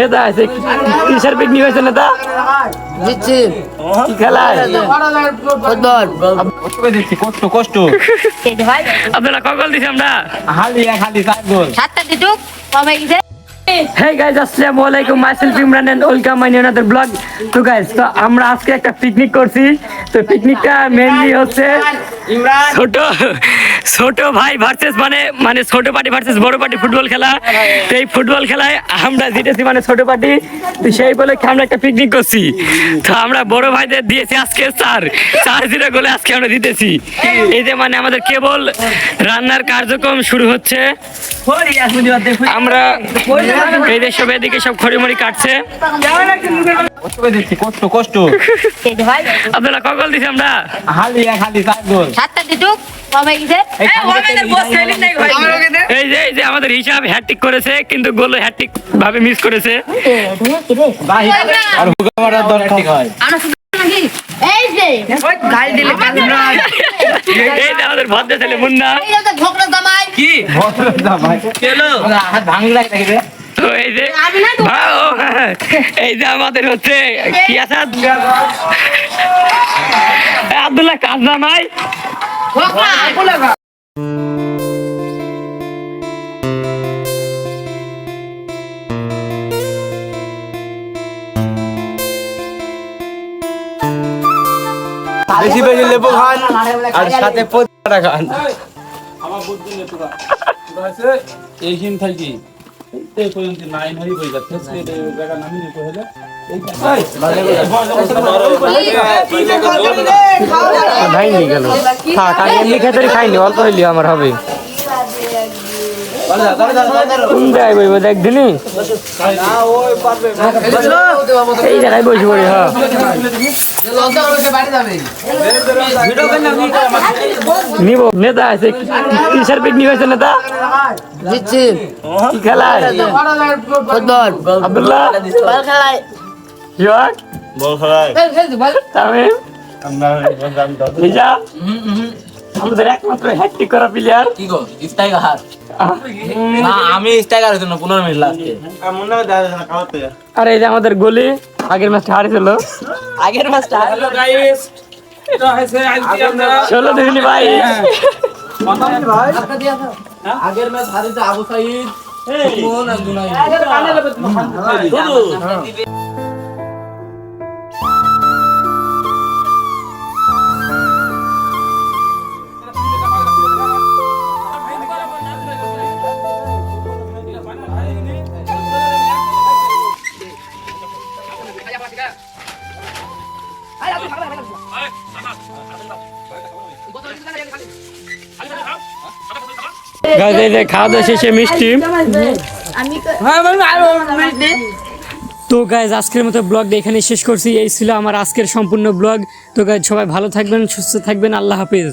নেতা আছে কিসের পিকনিক হয়েছে নেতা? দিচ্ছি কি খেলায়? ফুটবল। দেখছি কষ্ট কষ্ট। আপনারা কগল দিছি আমরা। হালি এক হালি চার গোল। সাতটা দিটুক কমে গেছে হেই গাইজ আসসালামু আলাইকুম myself Imran and welcome my new blog তো গাইজ তো আমরা আজকে একটা পিকনিক করছি। তো পিকনিকটা মেইনলি হচ্ছে ইমরান। ছোট ছোট ভাই ভার্সেস মানে মানে ছোট পার্টি ভার্সেস বড় পার্টি ফুটবল খেলা। তো এই ফুটবল খেলায় আমরা জিতেছি মানে ছোট পার্টি তো সেই বলে আমরা একটা পিকনিক করছি। তো আমরা বড় ভাইদের দিয়েছি আজকে চার। চার জিরো গোলে আজকে আমরা জিতেছি। এই যে মানে আমাদের কেবল রান্নার কার্যক্রম শুরু হচ্ছে। আমরা এই যে সব এদিকে সব খড়িমড়ি কাটছে। কষ্ট কষ্ট কষ্ট। আপনারা কগল দিছি আমরা? হালি এক হালি সাতটা দিটুক এই যে এই যে আমাদের হিসাব হ্যাট্রিক করেছে কিন্তু গোল হ্যাট্রিক ভাবে মিস করেছে। আর হুগা দরকার হয়। এই যে। এই যে আমাদের ভদ্র ছেলে মুন্না। এই যে ঝগড়া জামাই। কি? ভদ্রতা ভাই কেলো হাত ভাঙি রাখতে এই যে না তো। ভাও, এই যে আমাদের হচ্ছে কি আব্দুল্লাহ কাজনামাই ঝগড়া। বেশি বেশি লেবু খান আর সাথে পচা খান এইখিন থাকি এই পর্যন্ত নাইন হয়ে বই যাচ্ছে জায়গা নামি নিতে হলে খাইনি গেল খাইনি অল্প হইলি আমার হবে কোন জায়গায় বইব? একদিনই এই জায়গায় বসে পড়ি হ্যাঁ। নিব নেতা আছে। কিসের পিকনিক হয়েছে নেতা? দিচ্ছি কি খেলায়? ফুটবল আব্দুল্লাহ বল খেলায়। ইয়াক বল খেলায় তামিম লিজা আমাদের একমাত্র হ্যাট্রিক করা প্লেয়ার কি গো স্টাইগার না আমি হইতো না পনেরো মিনিট লাস্টে আর এই যে আমাদের গলি আগের ম্যাচটা হারিয়েছিল। আগের মাসটা হ্যালো গাইস ষোলো দিন ভাই। আগের ম্যাচ হারিতে আবু সাইদ খাওয়া দাওয়া শেষে মিষ্টি। তো গাইজ আজকের মতো ব্লগটা এখানে শেষ করছি। এই ছিল আমার আজকের সম্পূর্ণ ব্লগ তো গাইজ সবাই ভালো থাকবেন সুস্থ থাকবেন। আল্লাহ হাফিজ।